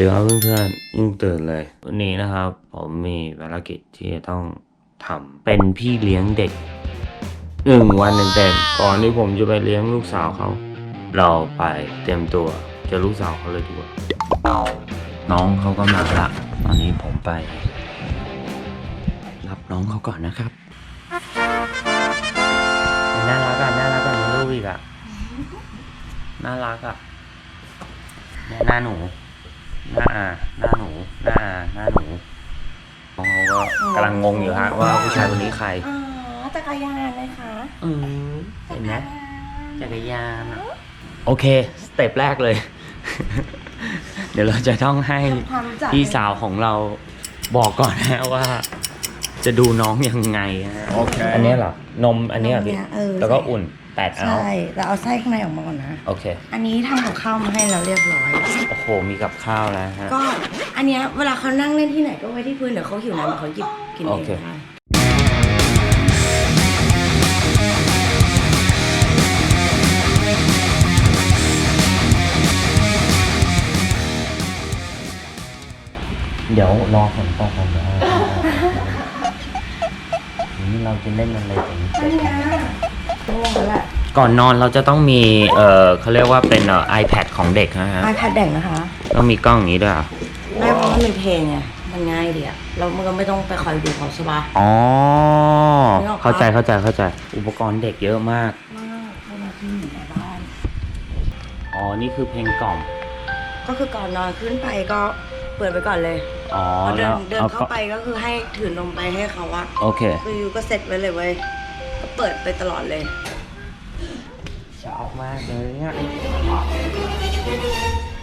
ดีครับเพื่อนๆยิ่งตื่นเลย วันนี้นะครับ ผมมีภารกิจที่จะต้องทำเป็นพี่เลี้ยงเด็กหนึ่งวันเต็มๆก่อนที่ผมจะไปเลี้ยงลูกสาวเขา เราไปเตรียมตัวเจอลูกสาวเขาเลยดีกว่าน้องเขาก็มาละตอนนี้ผมไป รับน้องเขาก่อนนะครับน่ารักอะน่ารักกว่าในรูปอีกอะน่ารักอะเนี่ยหน้าหนู หน้าอาหน้าหนูหน้าอาหน้าหนูน้องเขาก็กำลังงงอยู่ฮะว่าผู้ชายคนนี้ใครอ๋อจักรยานเลยค่ะอืมเห็นไหมจักรยานอะโอเค สเต็ปแรกเลย เดี๋ยวเราจะต้องให้ทำความรู้จักพี่สาวของเราบอกก่อนนะว่า จะดูน้องยังไงฮะโอเค อันนี้เหรอนมอันนี้เหรอพี่เนี่ยเออแล้วก็อุ่น แปดเอาใช่ เราเอาไส้ข้างในออกมาก่อนนะ โอเค อันนี้ทำกับข้าวมาให้เราเรียบร้อย โอ้โห มีกับข้าวแล้วฮะ ก็อันเนี้ยเวลาเขานั่งเล่นที่ไหนก็ไว้ที่พื้นเดี๋ยวเขาหิวน้ำเดี๋ยวเขาหยิบกินเอโองเค ได้เดี๋ยวรอฝนตกก่อนเดี๋ยวให้นี่เราจะเล่นอะไรถึงอันเนี้ย ง่วงแล้วแหละ ก่อนนอนเราจะต้องมี เอ่อเขาเรียกว่าเป็นเอ่อ iPad ของเด็กนะฮะ iPad แดงนะคะต้องมีกล้องอย่างนี้ด้วยเหรอได้เพราะว่ามีเพลงไงมันง่ายดีอะเรามันก็ไม่ต้องไปคอยดูเขาใช่ปะ อ๋อ นึกออกปะ เข้าใจเข้าใจเข้าใจ อุปกรณ์เด็กเยอะมาก มากเวลาที่อยู่ในบ้าน อ๋อ นี่คือเพลงกล่อม ก็คือก่อนนอนขึ้นไปก็เปิดไปก่อนเลยอ๋อพอเดิแล้นวเดินเอาเข้าไปก็คือให้ถือนมไปให้เขาอะโอเค คืออยู่ก็เสร็จไว้เลยเว้ยก็ เปิดไปตลอดเลยชอบมากเลยเนี่ย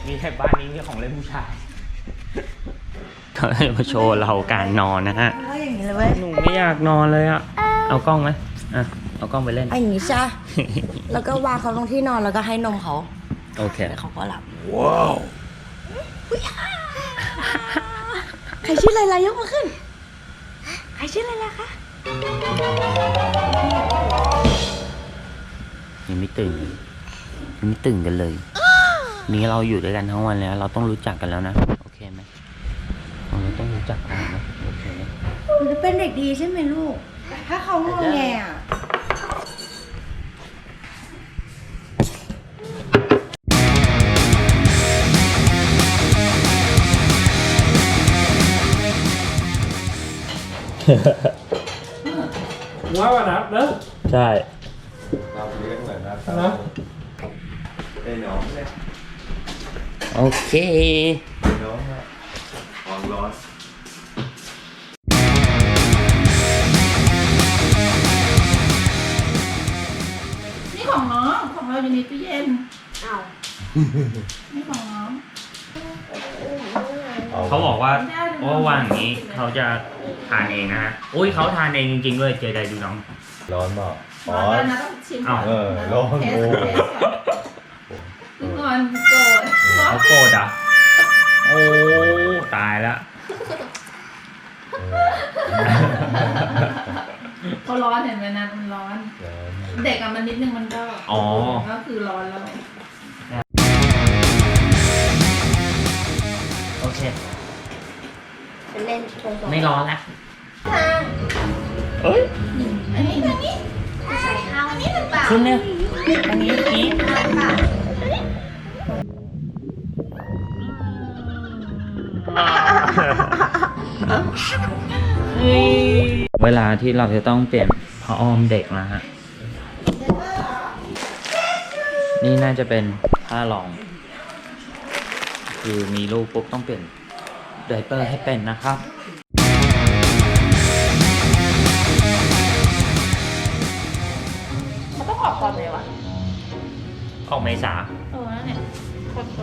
มีแค่บ้านนี้มีของเล่นผู้ชายเขาให้มาโชว์เราการนอนนะฮะก็อย่างนี้เลยเว้ยหนูไม่อยากนอนเลยอะเอากล้องไหมอะ เอากล้องไปเล่นไอ้อย่างนี้ใช่ปะแล้วก็วางเขาลงที่นอนแล้วก็ให้นมเขา โอเคแล้วเขาก็หลับ ว้าวใครชื่ออะไรล่ะยกมาขึ้น ใครชื่ออะไรล่ะคะยังไม่ ตื่นยังไม่ตื่นกันเลย นี่เราอยู่ด้วยกันทั้งวันแล้ว เราต้องรู้จักกันแล้วนะ โอเคไหมเราต้องรู้จักกันนะโอเคมันจะเป็นเด็กดีใช่ไหมลูก ถ้าเขางอแงอะว่าวันนับเนอะใช่ นนะนะไอ้น้องเนี่ยโอเค ไอ้น้องอะของร้อนนี่ของน้องของเราอยู่ในตู้เย็นนี่ของน้องเขาบอกว่าว่าว่างอย่างนี้เขาจะทานเองนะฮะอุ้ยเขาทานเองจริงๆด้วยเจไดดูน้อง ร้อนเปล่า อ๋อร้อนแล้วนะต้องชิมก่อนเออร้อนเทสโอ้เทสก่อนคืองอนโกรธร้อนเขาโกรธอะโอ้ตายละเขาร้อนเห็นไหมนะมันร้อน เด็กอะมันนิดนึงมันก็อ๋อ ก็คือร้อนแล้ว โอเคเป็นเล่นโทรศัพท์ไม่ร้อนละเอ้ยอันนี้อันนี้ใส่ข้าว เปล่าขึ้นเนี่ยอันนี้นี้เวลาที่เราจะต้องเปลี่ยนผ้าอ้อมเด็กนะฮะ นี่น่าจะเป็นผ้ารอง คือมีลูกปุ๊บต้องเปลี่ยนไดเปอร์ให้เป็นนะครับ เมษาเออนั่นเนี่ยคนโต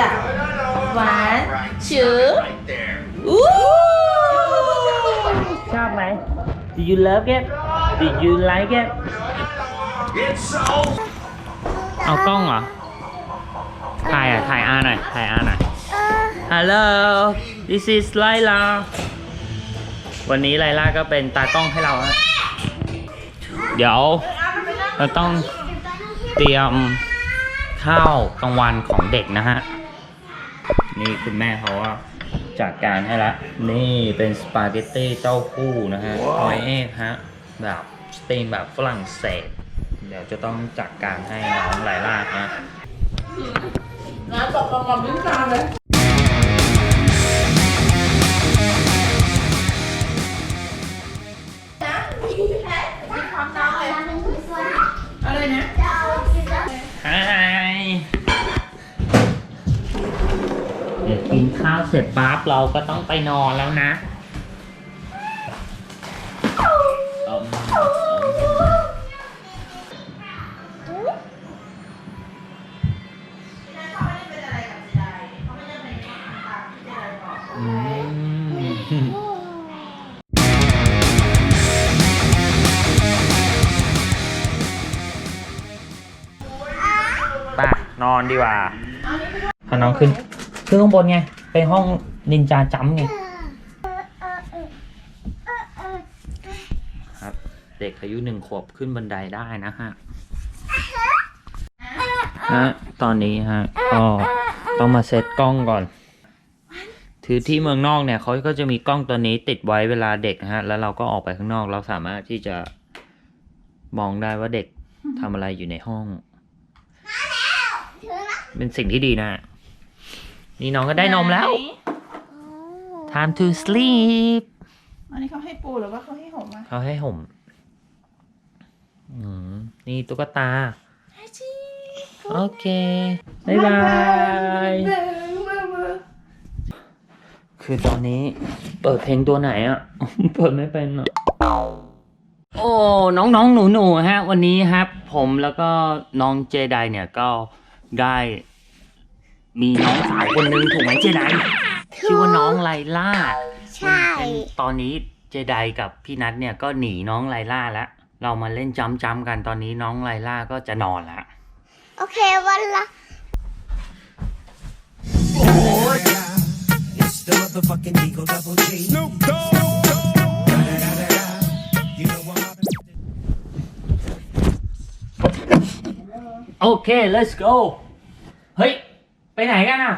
ดับหวานชื่ออู้ ชอบไหม Did you love it Did you like it เอากล้องเหรอ ถ่ายอะ ถ่ายอาหน่อย ถ่ายอาหน่อย Hello this is Laila วันนี้ไลล่าก็เป็นตากล้องให้เราฮะเดี๋ยว เราต้องเตรียมข้าวกลางวันของเด็กนะฮะ นี่คุณแม่เขาว่าจัดการให้ละ นี่เป็นสปาเกตตี้เต้าหู้นะฮะหอยเอกฮะ แบบสเตนแบบฝรั่งเศส เดี๋ยวจะต้องจัดการให้น้องไลล่าฮะน้ำตกกระม่อมลิ้นตาเลย ดี๋ยวกินข้าวเสร็จปั๊บเราก็ต้องไปนอนแล้วนะเอาอืมไป่ะนอนดีกว่าพาน้องขึ้น ขึ้นข้างบนไงไปห้องนินจาจัมป์ไง ครับ เด็กอายุหนึ่งขวบขึ้นบันไดได้นะฮะ ฮะ ตอนนี้ฮะ ก็ต้องมาเซตกล้องก่อน ถือที่เมืองนอกเนี่ยเขาก็จะมีกล้องตัวนี้ติดไว้เวลาเด็กนะฮะ แล้วเราก็ออกไปข้างนอกเราสามารถที่จะมองได้ว่าเด็กทำอะไรอยู่ในห้อง เป็นสิ่งที่ดีนะ นี่น้องก็ได้นมแล้ว time to sleep อันนี้เขาให้ปูหรือว่าเขาให้หอมมาเขาให้ห่มอืมนี่ตุ๊กตาโอเค บ๊ายบายคือตอนนี้เปิดเพลงตัวไหนอะ เปิดไม่เป็นอะ โอ้ น้องๆ หนูๆ ฮะ วันนี้ครับ ผมแล้วก็น้องเจไดเนี่ยก็ได้ มีน้องสาวคนหนึงถูกไหมเจไดชื่อว่าน้องไลล่าใช่เป็นตอนนี้เจไดกับพี่นัทเนี่ยก็หนีน้องไลล่าแล้วเรามาเล่นจ้ำจำๆกันตอนนี้น้องไลล่าก็จะนอนแล้วโอเควันละ It's the motherfucking Eagle Double G. Snoop Dogg. You know I'm up. โอเค let's go เฮ้ย ไปไหนกันอะ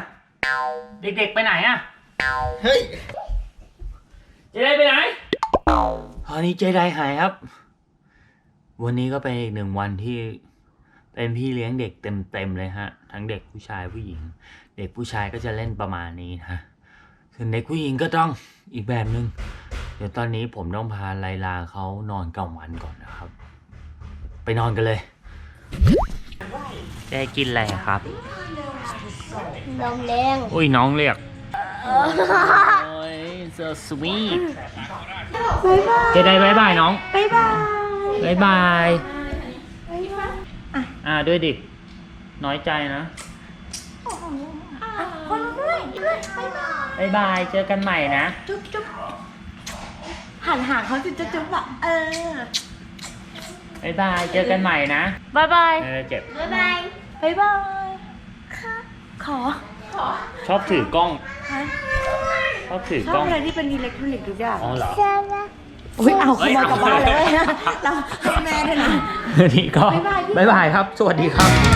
เด็กๆไปไหนอะ เฮ้ย เจไดไปไหนตอนนี้เจไดหายครับ วันนี้ก็เป็นอีกหนึ่งวันที่เป็นพี่เลี้ยงเด็กเต็มๆเลยฮะ ทั้งเด็กผู้ชายผู้หญิง เด็กผู้ชายก็จะเล่นประมาณนี้นะส่วนเด็กผู้หญิงก็ต้องอีกแบบหนึงเดี๋ยวตอนนี้ผมต้องพาไลลาเขานอนกลางวันก่อนนะครับ ไปนอนกันเลย ได้กินอะไรครับ นมแดงอุ้ยน้องเรียก โอ้ย so sweet เจไดบายบายน้องบ๊ายบายบายบาย อ่าด้วยดิ น้อยใจนะคนด้วยบ๊ายบายบายบาย เจอกันใหม่นะ จุ๊บจุ๊บหันหางเขาจะจุ๊บจุ๊บอะเออบายบาย เจอกันใหม่นะ บายบาย เออเจ็บ บ๊ายบาย บ๊ายบายค่ะ ขอ ชอบถือกล้อง ฮะชอบถือชอกล้บอง อะไรที่เป็นอิเล็กทรอนิกส์ทุกอย่างอ๋อเหรอ อุ้ยเอาขเฮ้ยโมยกลับบ้านเลยเอาเราให้แม่ด้วยนะ นี่ก็บ๊ายบายบายบายครับ สวัสดีครับ